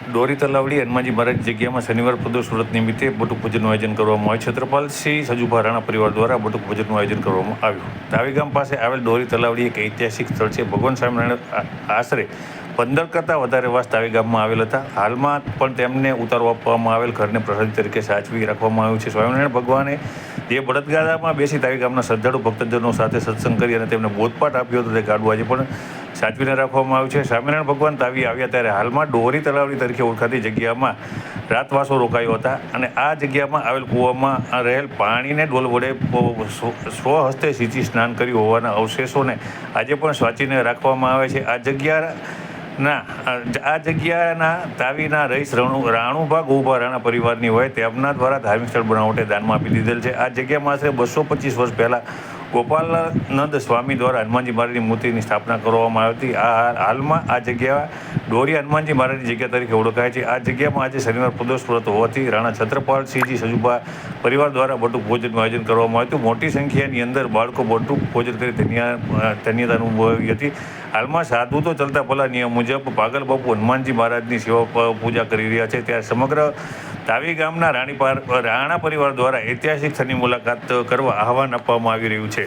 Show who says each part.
Speaker 1: દોરી તલાવડી, હનુમાનજી મહારાજ જગ્યામાં શનિવાર પ્રદોષ સુરત નિમિત્તે બટુક ભોજનનું આયોજન કરવામાં આવ્યું. છત્રપાલસિંહ સજુભા રાણા પરિવાર દ્વારા બટુક ભોજનનું આયોજન કરવામાં આવ્યું. તાવી ગામ પાસે આવેલ દોરી તલાવડી એક ઐતિહાસિક સ્થળ છે. ભગવાન સ્વામિનારાયણ આશરે પંદર કરતાં વધારે વાસ ગામમાં આવેલ હતા. હાલમાં પણ તેમને ઉતારો આપવામાં આવેલ ઘરને પ્રસાદી તરીકે સાચવી રાખવામાં આવ્યું છે. સ્વામિનારાયણ ભગવાને જે બળદગાદામાં બેસી તાવી ગામના શ્રદ્ધાળુ ભક્તજનો સાથે સત્સંગ કરી અને તેમને બોધપાઠ આપ્યો હતો. તે ગાડું આજે પણ સાચવીને રાખવામાં આવ્યું છે. સ્વામિનારાયણ ભગવાન તાવી આવ્યા ત્યારે હાલમાં ડોરી તલાવડી તરીકે ઓળખાતી જગ્યામાં રાતવાસો રોકાયો હતા અને આ જગ્યામાં આવેલ કૂવામાં રહેલ પાણીને ડોલ વડે સ્વ- સ્વહસ્તે સિંચી સ્નાન કર્યું હોવાના અવશેષોને આજે પણ સાચીને રાખવામાં આવે છે. આ જગ્યા ના આ જગ્યાના તાવીના રહીશ રણુ, રાણુભા ગોભા રાણા પરિવારની હોય તેમના દ્વારા ધાર્મિક સ્થળ બનાવવા માટે દાનમાં આપી દીધેલ છે. આ જગ્યામાં આશરે બસો પચીસ વર્ષ પહેલાં ગોપાલાનંદ સ્વામી દ્વારા હનુમાનજી મહારાજની મૂર્તિની સ્થાપના કરવામાં આવી હતી. આ હાલમાં આ જગ્યા ડોરી હનુમાનજી મહારાજની જગ્યા તરીકે ઓળખાય છે. આ જગ્યામાં આજે શનિવાર પ્રદોષ વ્રત હોવાથી રાણા છત્રપાલસિંહજી સજુભા પરિવાર દ્વારા બટુક ભોજનનું આયોજન કરવામાં આવ્યું હતું. મોટી સંખ્યાની અંદર બાળકો બટુક ભોજન કરી ધન્યા ધન્યતા અનુભવી હતી. હાલમાં સાધુ તો ચાલતા ભલા નિયમ મુજબ પાગલ બાપુ હનુમાનજી મહારાજની સેવા પૂજા કરી રહ્યા છે. ત્યારે સમગ્ર તાવી ગામના રાણી પાર રાણા પરિવાર દ્વારા ઐતિહાસિક સ્થળની મુલાકાત કરવા આહવાન આપવામાં આવી રહ્યું છે.